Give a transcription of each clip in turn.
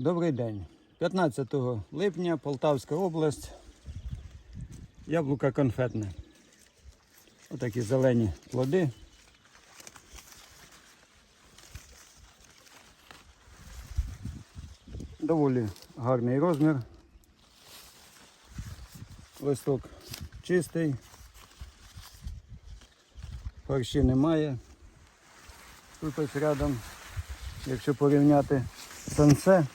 Добрий день. 15 липня Полтавська область. Яблука конфетне. Отакі зелені плоди. Доволі гарний розмір. Листок чистий. Парші немає. Тут ось рядом, якщо порівняти санце,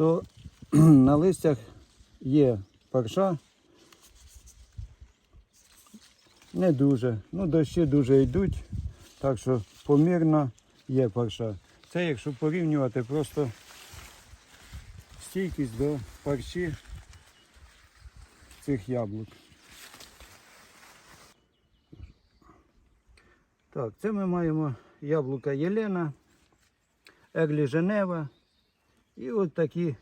то на листях є парша. Не дуже. Ну, дощі дуже йдуть, так що помірно є парша. Це якщо порівнювати просто стійкість до парші цих яблук. Так, це ми маємо яблука Єлена, Ерлі Женева і от такі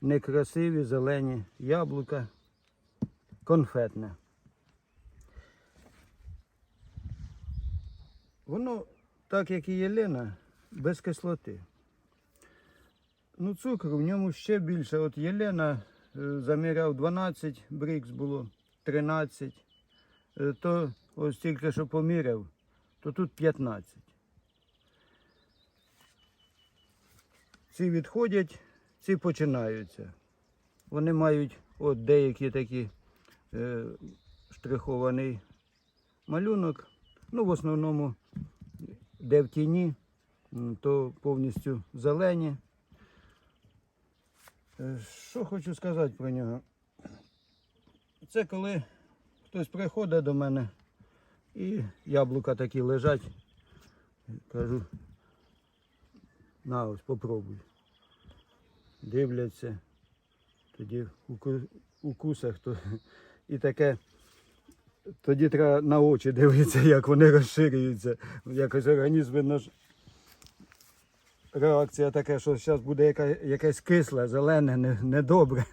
некрасиві зелені яблука конфетне. Воно, так як і Єлена, без кислоти. Ну, цукру в ньому ще більше. От Єлена е, заміряв 12 брикс було, 13. Е, То ось тільки що поміряв, то тут 15. Ці відходять, ці починаються. Вони мають от деякі такі е, штрихований малюнок. Ну, в основному, де в тіні, то повністю зелені. Е, Що хочу сказати про нього? Це коли хтось приходить до мене і яблука такі лежать. Кажу, на ось попробуй. Дивляться, тоді уку- укусах, то і таке. Тоді треба на очі дивитися, як вони розширюються. Якось організм видно реакція така, що зараз буде якесь кисле, зелене, не- недобре.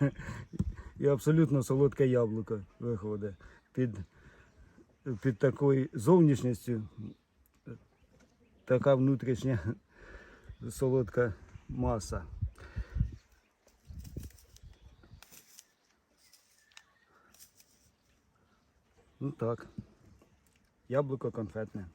І абсолютно солодке яблуко виходить під, під такою зовнішністю. Така внутрішня солодка маса. Ну так. Яблуко конфетне.